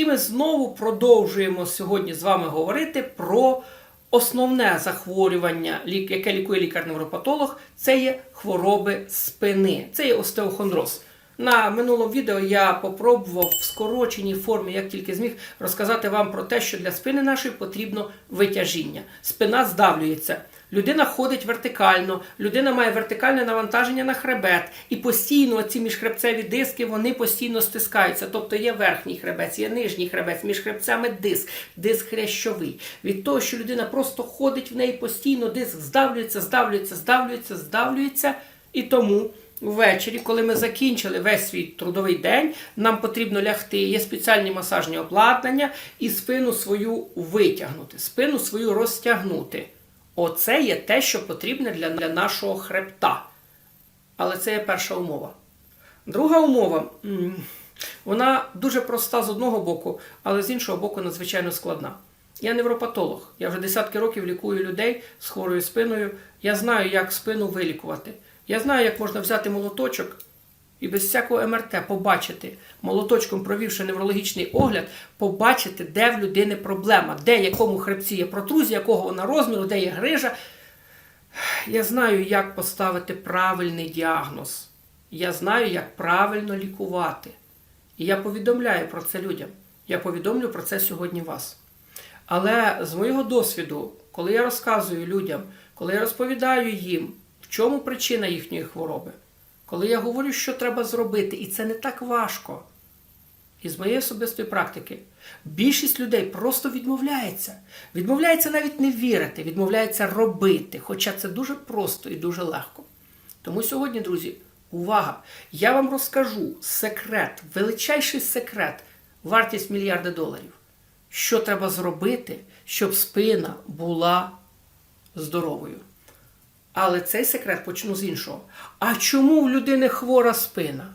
І ми знову продовжуємо сьогодні з вами говорити про основне захворювання, яке лікує лікар-невропатолог, це є хвороби спини, це є остеохондроз. На минулому відео я попробував в скороченій формі, як тільки зміг, розказати вам про те, що для спини нашої потрібно витяжіння. Спина здавлюється. Людина ходить вертикально, людина має вертикальне навантаження на хребет, і постійно ці міжхребцеві диски вони постійно стискаються. Тобто є верхній хребець, є нижній хребець, між хребцями диск, диск хрящовий. Від того, що людина просто ходить в неї постійно, диск здавлюється, здавлюється, здавлюється, здавлюється. І тому ввечері, коли ми закінчили весь свій трудовий день, нам потрібно лягти. Є спеціальні масажні обладнання і спину свою витягнути, спину свою розтягнути. Оце є те, що потрібне для, для нашого хребта. Але це є перша умова. Друга умова, вона дуже проста з одного боку, але з іншого боку надзвичайно складна. Я невропатолог. Я вже десятки років лікую людей з хворою спиною. Я знаю, як спину вилікувати. Я знаю, як можна взяти молоточок і без всякого МРТ побачити, молоточком провівши неврологічний огляд, побачити, де в людини проблема, де якому хребці є протрузія, якого вона розміру, де є грижа. Я знаю, як поставити правильний діагноз. Я знаю, як правильно лікувати. І я повідомляю про це людям. Я повідомлю про це сьогодні вас. Але з моєго досвіду, коли я розказую людям, коли я розповідаю їм, в чому причина їхньої хвороби, коли я говорю, що треба зробити, і це не так важко. І з моєї особистої практики, більшість людей просто відмовляється. Відмовляється навіть не вірити, відмовляється робити, хоча це дуже просто і дуже легко. Тому сьогодні, друзі, увага! Я вам розкажу секрет, величайший секрет, вартість мільярда доларів. Що треба зробити, щоб спина була здоровою. Але цей секрет почну з іншого. А чому в людини хвора спина?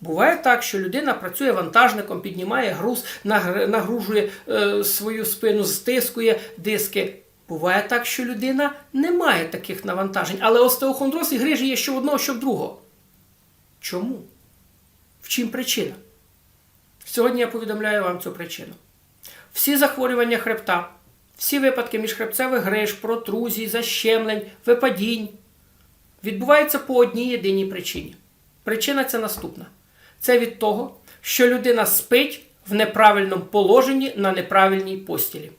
Буває так, що людина працює вантажником, піднімає груз, нагружує е, свою спину, стискує диски. Буває так, що людина не має таких навантажень, але остеохондроз і грижі є що в одного, що в другого. Чому? В чим причина? Сьогодні я повідомляю вам цю причину. Всі захворювання хребта, всі випадки міжхребцевих гриж, протрузій, защемлень, випадінь відбуваються по одній єдиній причині. Причина це наступна: це від того, що людина спить в неправильному положенні на неправильній постілі.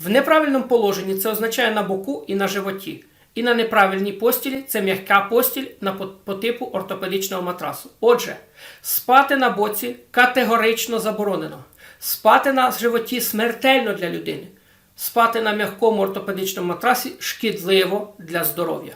В неправильному положенні це означає на боку і на животі. І на неправильній постілі це м'яка постіль на по, по типу ортопедичного матрасу. Отже, спати на боці категорично заборонено. Спати на животі смертельно для людини. Спати на м'якому ортопедичному матрасі шкідливо для здоров'я.